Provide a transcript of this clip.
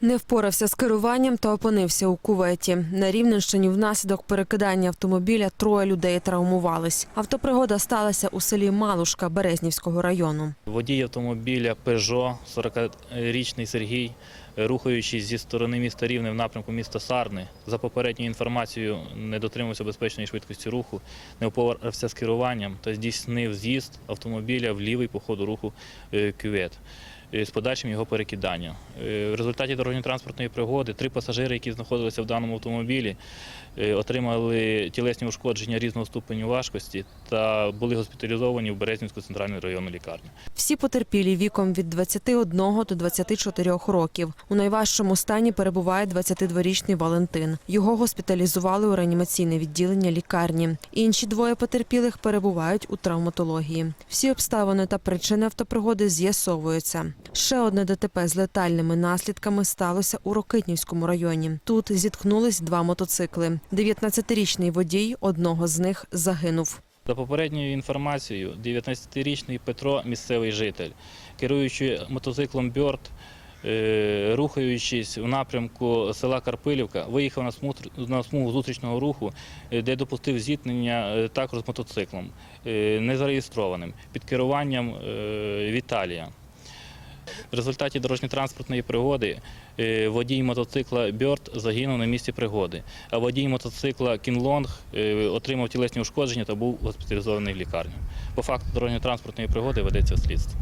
Не впорався з керуванням та опинився у куветі. На Рівненщині внаслідок перекидання автомобіля троє людей травмувались. Автопригода сталася у селі Малушка Березнівського району. Водій автомобіля Пежо, 40-річний Сергій, рухаючись зі сторони міста Рівне в напрямку міста Сарни, за попередньою інформацією не дотримався безпечної швидкості руху, не впорався з керуванням та здійснив з'їзд автомобіля в лівий по ходу руху е, кювет е, з подальшим його перекиданням. Е, В результаті дорожньо-транспортної пригоди три пасажири, які знаходилися в даному автомобілі, отримали тілесні ушкодження різного ступеню важкості та були госпіталізовані в Березнівську центральну районну лікарню. Всі потерпілі віком від 21 до 24 років. У найважчому стані перебуває 22-річний Валентин. Його госпіталізували у реанімаційне відділення лікарні. Інші двоє потерпілих перебувають у травматології. Всі обставини та причини автопригоди з'ясовуються. Ще одне ДТП з летальними наслідками сталося у Рокитнівському районі. Тут зіткнулись два мотоцикли. 19-річний водій одного з них загинув. За попередньою інформацією, 19-річний Петро місцевий житель, керуючи мотоциклом Бьорд, рухаючись у напрямку села Карпилівка, виїхав на смугу зустрічного руху, е, де допустив зіткнення е, також з мотоциклом, е, незареєстрованим, під керуванням е, Віталія. В результаті дорожньо-транспортної пригоди е, водій мотоцикла Бьорд загинув на місці пригоди, а водій мотоцикла Кінлонг е, отримав тілесні ушкодження та був госпіталізований в лікарню. По факту дорожньо-транспортної пригоди ведеться слідство.